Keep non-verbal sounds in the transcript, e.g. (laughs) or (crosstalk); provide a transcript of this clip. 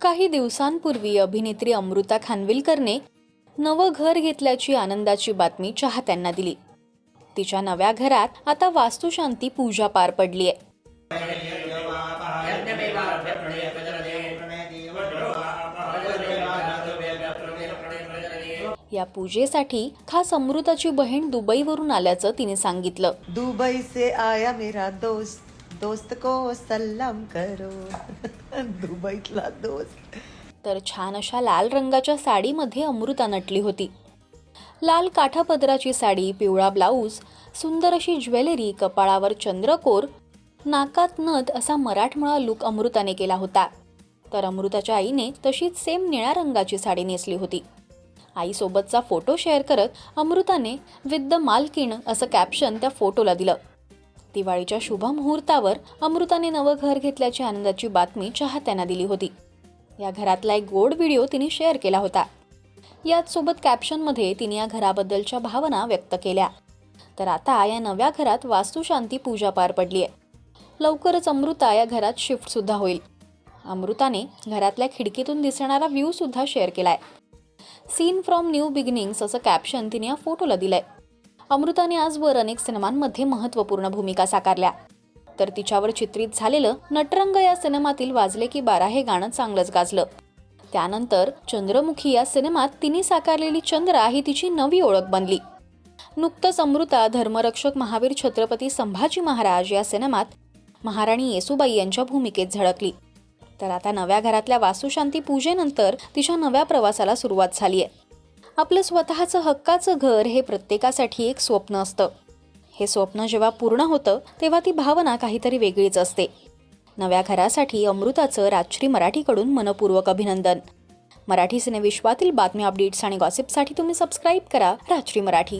काही दिवसांपूर्वी अभिनेत्री अमृता खानविलकरने नवं घर घेतल्याची आनंदाची बातमी चाहत्यांना दिली. तिच्या नव्या घरात आता वास्तुशांती पूजा पार पडली आहे या पूजेसाठी खास अमृताची बहीण दुबईवरून आल्याचं तिने सांगितलं. दुबई से आया मेरा दोस्त. दोस्त को सल्लाम करो. (laughs) दुबईतला दोस्त. तर छान अशा लाल रंगाच्या साडीमध्ये अमृता नटली होती. लाल काठापदराची साडी पिवळा ब्लाऊज सुंदर अशी ज्वेलरी कपाळावर चंद्रकोर नाकात नथ असा मराठमोळा लुक अमृताने केला होता. तर अमृताच्या आईने तशीच सेम निळ्या रंगाची साडी नेसली होती. आईसोबतचा फोटो शेअर करत अमृताने विथ द मालकीण असं कॅप्शन त्या फोटोला दिलं. दिवाळीच्या शुभ मुहूर्तावर अमृताने नवं घर घेतल्याची आनंदाची बातमी चाहत्यांना दिली होती. या घरातला एक गोड व्हिडिओ तिने शेअर केला होता. याच सोबत कॅप्शनमध्ये तिने या घराबद्दलच्या भावना व्यक्त केल्या. तर आता या नव्या घरात वास्तुशांती पूजा पार पडली आहे लवकरच अमृता या घरात शिफ्ट सुद्धा होईल. अमृताने घरातल्या खिडकीतून दिसणारा व्ह्यू सुद्धा शेअर केलाय. सीन फ्रॉम न्यू बिगिनिंग्स असं कॅप्शन तिने या फोटोला दिलंय. अमृताने आजवर अनेक सिनेमांमध्ये महत्त्वपूर्ण भूमिका साकारल्या. तर तिच्यावर चित्रित झालेलं नटरंग या सिनेमातील वाजले की बारा हे गाणं चांगलंच गाजलं. त्यानंतर चंद्रमुखी या सिनेमात तिने साकारलेली चंद्रा ही तिची नवी ओळख बनली. नुकतंच अमृता धर्मरक्षक महावीर छत्रपती संभाजी महाराज या सिनेमात महाराणी येसुबाई यांच्या भूमिकेत झळकली. तर आता नव्या घरातल्या वास्तुशांती पूजेनंतर तिच्या नव्या प्रवासाला सुरुवात झाली आहे आपलं स्वतःचं हक्काचं घर हे प्रत्येकासाठी एक स्वप्न असतं. हे स्वप्न जेव्हा पूर्ण होतं तेव्हा ती भावना काहीतरी वेगळीच असते. नव्या घरासाठी अमृताचं राजश्री मराठीकडून मनपूर्वक अभिनंदन. मराठी सिनेविश्वातील बातम्या अपडेट्स आणि गॉसिपसाठी तुम्ही सबस्क्राईब करा राजश्री मराठी.